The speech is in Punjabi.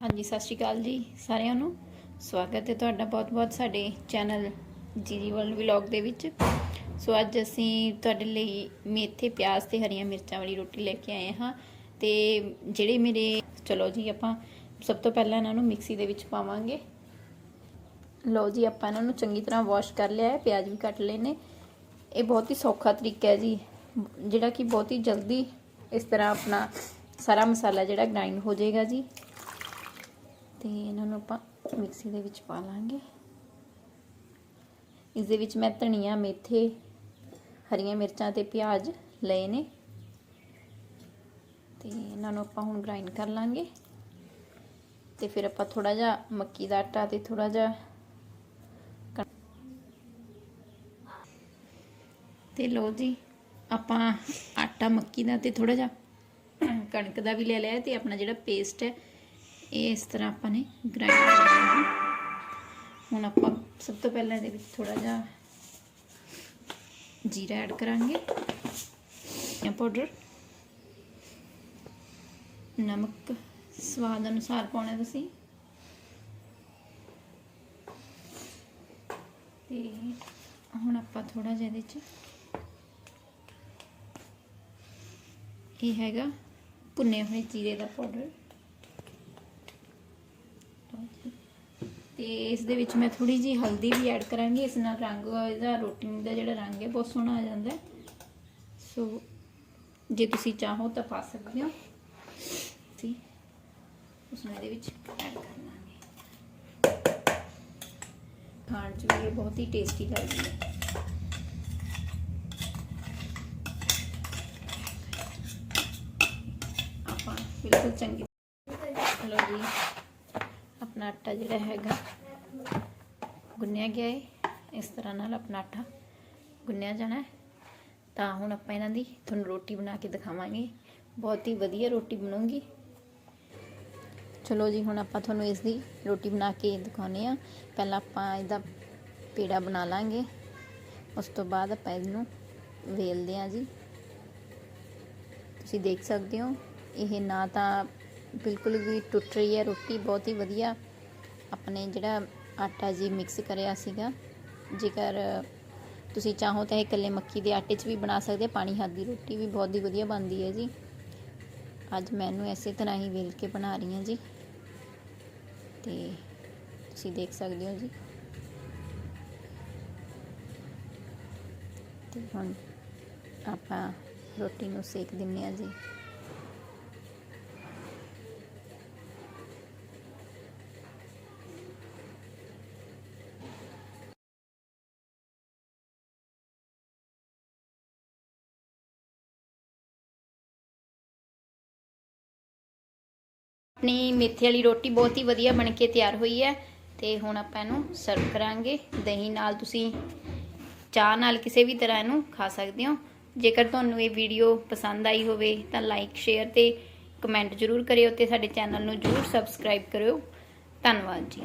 ਹਾਂਜੀ, ਸਤਿ ਸ਼੍ਰੀ ਅਕਾਲ ਜੀ ਸਾਰਿਆਂ ਨੂੰ। ਸਵਾਗਤ ਹੈ ਤੁਹਾਡਾ ਬਹੁਤ-ਬਹੁਤ ਸਾਡੇ ਚੈਨਲ ਜੀਜੀ ਵਰਲਡ ਵਲੌਗ ਦੇ ਵਿੱਚ। ਸੋ ਅੱਜ ਅਸੀਂ ਤੁਹਾਡੇ ਲਈ ਮੇਥੇ, ਪਿਆਜ਼ ਤੇ ਹਰੀਆਂ ਮਿਰਚਾਂ ਵਾਲੀ ਰੋਟੀ ਲੈ ਕੇ ਆਏ ਹਾਂ ਤੇ ਜਿਹੜੇ ਮੇਰੇ ਚਲੋ ਜੀ ਆਪਾਂ ਸਭ ਤੋਂ ਪਹਿਲਾਂ ਇਹਨਾਂ ਨੂੰ ਮਿਕਸੀ ਦੇ ਵਿੱਚ ਪਾਵਾਂਗੇ। ਲਓ ਜੀ, ਆਪਾਂ ਇਹਨਾਂ ਨੂੰ ਚੰਗੀ ਤਰ੍ਹਾਂ ਵਾਸ਼ ਕਰ ਲਿਆ ਹੈ, ਪਿਆਜ਼ ਵੀ ਕੱਟ ਲਏ ਨੇ। ਇਹ ਬਹੁਤ ਹੀ ਸੌਖਾ ਤਰੀਕਾ ਹੈ ਜੀ, ਜਿਹੜਾ ਕਿ ਬਹੁਤ ਹੀ ਜਲਦੀ ਇਸ ਤਰ੍ਹਾਂ ਆਪਣਾ ਸਾਰਾ ਮਸਾਲਾ ਜਿਹੜਾ ਗ੍ਰਾਈਂਡ ਹੋ ਜਾਏਗਾ ਜੀ। ਤੇ ਇਹਨਾਂ ਨੂੰ ਆਪਾਂ ਮਿਕਸੀ ਦੇ ਵਿੱਚ ਪਾ ਲਾਂਗੇ। ਇਸ ਦੇ ਵਿੱਚ ਮੈਂ ਧਨੀਆ, ਮੇਥੇ, ਹਰੀਆਂ ਮਿਰਚਾਂ ਤੇ ਪਿਆਜ਼ ਲਏ ਨੇ। ਤੇ ਇਹਨਾਂ ਨੂੰ ਆਪਾਂ ਹੁਣ ਗ੍ਰਾਈਂਡ ਕਰ ਲਾਂਗੇ। ਤੇ ਫਿਰ ਆਪਾਂ ਥੋੜਾ ਜਿਹਾ ਮੱਕੀ ਦਾ ਆਟਾ ਤੇ ਥੋੜਾ ਜਿਹਾ ਤੇ ਲੋ ਜੀ, ਆਪਾਂ ਆਟਾ ਮੱਕੀ ਦਾ ਤੇ ਥੋੜਾ ਜਿਹਾ ਕਣਕ ਦਾ ਵੀ ਲੈ ਲਿਆ ਤੇ ਆਪਣਾ ਜਿਹੜਾ ਪੇਸਟ ਹੈ ਇਹ ਇਸ ਤਰ੍ਹਾਂ ਆਪਾਂ ਨੇ ਗ੍ਰਾਈਂਡ ਕਰ ਲੈਣਾ ਹੁਣ ਆਪਾਂ ਸਭ ਤੋਂ ਪਹਿਲਾਂ ਇਹਦੇ ਵਿੱਚ ਥੋੜਾ ਜਿਹਾ ਜੀਰਾ ਐਡ ਕਰਾਂਗੇ ਜਾਂ ਪਾਊਡਰ ਨਮਕ ਸਵਾਦ ਅਨੁਸਾਰ ਪਾਉਣਾ ਤੁਸੀਂ। ਤੇ ਹੁਣ ਆਪਾਂ ਥੋੜਾ ਜਿਹਾ ਇਹਦੇ ਚ ਇਹ ਹੈਗਾ ਭੁੰਨੇ ਹੋਏ ਜੀਰੇ ਦਾ ਪਾਊਡਰ ਤੇ ਇਸ ਦੇ ਵਿੱਚ ਮੈਂ ਥੋੜੀ ਜੀ ਹਲਦੀ ਵੀ ਐਡ ਕਰਾਂਗੀ। ਇਸ ਨਾਲ ਰੰਗ ਇਹਦਾ ਰੋਟੀ ਦਾ ਜਿਹੜਾ ਰੰਗ ਹੈ ਬਹੁਤ ਸੋਹਣਾ ਆ ਜਾਂਦਾ ਸੋ ਜੇ ਤੁਸੀਂ ਚਾਹੋ ਤਾਂ ਪਾ ਸਕਦੇ ਹੋ। ਸੀ ਉਸ ਨੂੰ ਇਹਦੇ ਵਿੱਚ ਐਡ ਕਰ ਲਾਂਗੇ ਖਾਣ 'ਚ ਵੀ ਇਹ ਬਹੁਤ ਹੀ ਟੇਸਟੀ ਲੱਗਦੀ ਹੈ। ਆਪਾਂ ਬਿਲਕੁਲ ਚੰਗੀ ਲਓ ਜੀ। ਆਪਣਾ ਆਟਾ ਜਿਹੜਾ ਹੈਗਾ, ਗੁੰਨਿਆ ਗਿਆ ਹੈ ਇਸ ਤਰ੍ਹਾਂ ਨਾਲ ਆਪਣਾ ਆਟਾ ਗੁੰਨਿਆ ਜਾਣਾ ਤਾਂ ਹੁਣ ਆਪਾਂ ਇਹਨਾਂ ਦੀ ਤੁਹਾਨੂੰ ਰੋਟੀ ਬਣਾ ਕੇ ਦਿਖਾਵਾਂਗੇ। ਬਹੁਤ ਹੀ ਵਧੀਆ ਰੋਟੀ ਬਣੂਗੀ। ਚਲੋ ਜੀ, ਹੁਣ ਆਪਾਂ ਤੁਹਾਨੂੰ ਇਸ ਦੀ ਰੋਟੀ ਬਣਾ ਕੇ ਦਿਖਾਉਨੇ ਆ ਪਹਿਲਾਂ ਆਪਾਂ ਇਹਦਾ ਪੇੜਾ ਬਣਾ ਲਾਂਗੇ। ਉਸ ਤੋਂ ਬਾਅਦ ਆਪਾਂ ਇਹਨੂੰ ਵੇਲਦੇ ਆ ਜੀ। ਤੁਸੀਂ ਦੇਖ ਸਕਦੇ ਹੋ, ਇਹ ਨਾ ਤਾਂ ਬਿਲਕੁਲ ਵੀ ਟੁੱਟ ਰਹੀ ਹੈ ਰੋਟੀ, ਬਹੁਤ ਹੀ ਵਧੀਆ ਆਪਣੇ ਜਿਹੜਾ ਆਟਾ ਜੀ ਮਿਕਸ ਕਰਿਆ ਸੀਗਾ। ਜੇਕਰ ਤੁਸੀਂ ਚਾਹੋ ਤਾਂ ਇਹ ਇਕੱਲੇ ਮੱਕੀ ਦੇ ਆਟੇ 'ਚ ਵੀ ਬਣਾ ਸਕਦੇ ਪਾਣੀ ਹੱਥ ਦੀ ਰੋਟੀ ਵੀ ਬਹੁਤ ਹੀ ਵਧੀਆ ਬਣਦੀ ਹੈ ਜੀ। ਅੱਜ ਮੈਨੂੰ ਐਸੇ ਤਰ੍ਹਾਂ ਹੀ ਵੇਲ ਕੇ ਬਣਾ ਰਹੀ ਹਾਂ ਜੀ। ਤੇ ਤੁਸੀਂ ਦੇਖ ਸਕਦੇ ਹੋ ਜੀ। ਤੇ ਹੁਣ ਆਪਾਂ ਰੋਟੀ ਨੂੰ ਸੇਕ ਦਿੰਨੇ ਆ ਜੀ। ਆਪਣੀ ਮੇਥੇ ਵਾਲੀ ਰੋਟੀ ਬਹੁਤ ਹੀ ਵਧੀਆ ਬਣ ਕੇ ਤਿਆਰ ਹੋਈ ਹੈ ਤੇ ਹੁਣ ਆਪਾਂ ਇਹਨੂੰ ਸਰਵ ਕਰਾਂਗੇ। ਦਹੀਂ ਨਾਲ ਤੁਸੀਂ ਚਾਹ ਨਾਲ ਕਿਸੇ ਵੀ ਤਰ੍ਹਾਂ ਇਹਨੂੰ ਖਾ ਸਕਦੇ ਹੋ। ਜੇਕਰ ਤੁਹਾਨੂੰ ਇਹ ਵੀਡੀਓ ਪਸੰਦ ਆਈ ਹੋਵੇ ਤਾਂ ਲਾਈਕ ਸ਼ੇਅਰ ਤੇ ਕਮੈਂਟ ਜ਼ਰੂਰ ਕਰਿਓ ਤੇ ਸਾਡੇ ਚੈਨਲ ਨੂੰ ਜ਼ਰੂਰ ਸਬਸਕ੍ਰਾਈਬ ਕਰਿਓ। ਧੰਨਵਾਦ ਜੀ।